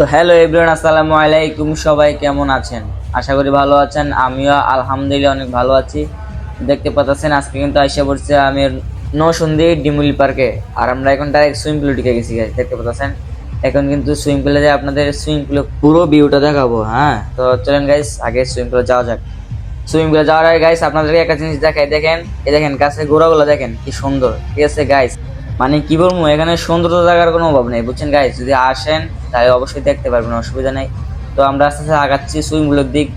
তো hello everyone আসসালামু আলাইকুম, সবাই কেমন আছেন? আশা করি ভালো আছেন, আমিও আলহামদুলিল্লাহ অনেক ভালো আছি। দেখতে পাচ্ছেন, আজকে কিন্তু আইসা পড়ছে আমি নসুন্দি ডিমুলি পার্কে, আর আমরা এখন ডাইরেক্ট সুইমিং পুলে ঢুকে গেছি দেখতে পাচ্ছেন? এখন কিন্তু সুইমিং পুলে যে আপনাদের সুইমিং পুলে পুরো ভিউটা দেখাবো হ্যাঁ? তো চলেন গাইস আগে সুইমিং পুলে যাওয়া যাক। সুইমিং পুলে যাওয়ার আগে গাইস আপনাদেরকে একটা জিনিস দেখাই, দেখেন, এই দেখেন, গাছের গোড়াগুলো দেখেন, কি সুন্দর, ঠিক আছে গাইস মানে কি বলব, এখানে সুন্দর জায়গার কোনো অভাব নেই, বুঝছেন গাইস যদি আসেন, তাহলে অবশ্যই দেখতে পারবেন, অসুবিধা নেই। তো আমরা আস্তে আস্তে আগাচ্ছি সুইমিং পুলের দিক।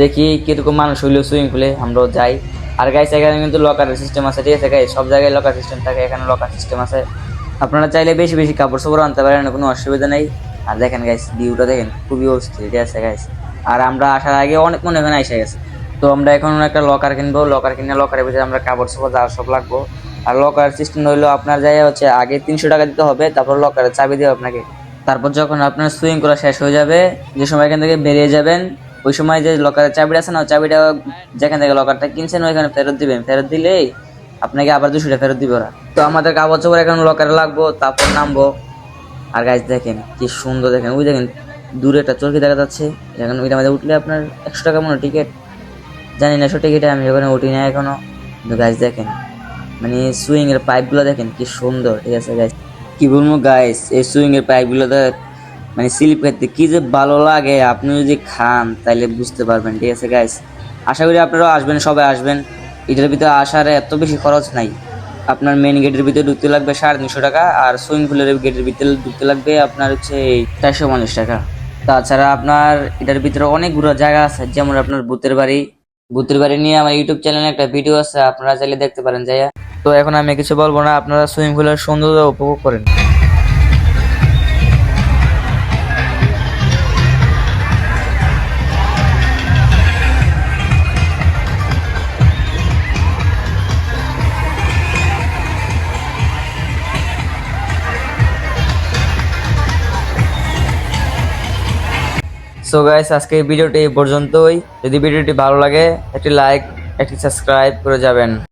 দেখি কীরকম মানুষ হইল সুইমিং পুলে আমরাও যাই। আর গাইস এখানে কিন্তু লকারের সিস্টেম আছে, ঠিক আছে গাইস সব জায়গায় লকার সিস্টেম থাকে, এখানে লকার সিস্টেম আছে। আপনারা চাইলে বেশি বেশি কাপড় চোপড় আনতে পারেন কোনো অসুবিধা নেই। আর দেখেন গাইস ভিউটা দেখেন, খুবই অস্থির, ঠিক আছে গাইস আর আমরা আসার আগে অনেক মনে এখানে এসে গেছে। তো আমরা এখন একটা লকার কিনবো লকার কিনে লকারের ভিতরে আমরা কাপড় চোপড়, যা সব লাগবো। আর লকার সিস্টেম হইল আপনার যাই হচ্ছে, আগে তিনশো টাকা দিতে হবে, তারপর লকারের চাবি দেবে আপনাকে। তারপর যখন আপনার সুইং করা শেষ হয়ে যাবে, যে সময় এখান থেকে বেরিয়ে যাবেন, ওই সময় যে লকারের চাবিটা আছে না চাবিটা যেখান থেকে লকারটা কিনছেন, ওইখানে ফেরত দিবেন। ফেরত দিলেই আপনাকে আবার দুশো টাকা ফেরত দিবে ওরা। তো আমাদের কাগজ চোপড় এখন লকারে লাগবো, তারপর নামবো। আর গাছ দেখেন কি সুন্দর দেখেন, ওই দেখেন, দূরে একটা চরকি দেখা যাচ্ছে। এখন ওইটা মধ্যে উঠলে আপনার একশো টাকা মনে টিকিট জানি না, সঠিক এটা আমি ওখানে উঠি না কিন্তু গাছ দেখেন মানে সুইং এর পাইপগুলো দেখেন কি সুন্দর, ঠিক আছে গাইস কি বলব গাইস এই সুইং এর পাইপগুলো মানে স্লিপ করতে কি যে ভালো লাগে, আপনি যদি খান তাইলে বুঝতে পারবেন, ঠিক আছে গাইস আশা করি আপনারাও আসবেন, সবাই আসবেন। এটার ভিতরে আসার এত বেশি খরচ নাই। আপনার মেন গেটের ভিতরে ঢুকতে লাগবে সাড়ে তিনশো টাকা, আর সুইমিং পুলের গেটের ভিতরে ঢুকতে লাগবে আপনার হচ্ছে চারশো পঞ্চাশ টাকা। তাছাড়া আপনার এটার ভিতরে অনেকগুলো জায়গা আছে, যেমন আপনার ভূতের বাড়ি ভূতের বাড়ি নিয়ে আমার ইউটিউব চ্যানেলে একটা ভিডিও আছে, আপনারা চাইলে দেখতে পারেন, যাইয়া। তো এখন আমি কিছু বলব না, আপনারা সুইমিং পুলের সৌন্দর্য উপভোগ করেন। সো গাইস আজকে ভিডিওটি এই পর্যন্তই। যদি ভিডিওটি ভালো লাগে, একটি লাইক একটি সাবস্ক্রাইব করে যাবেন।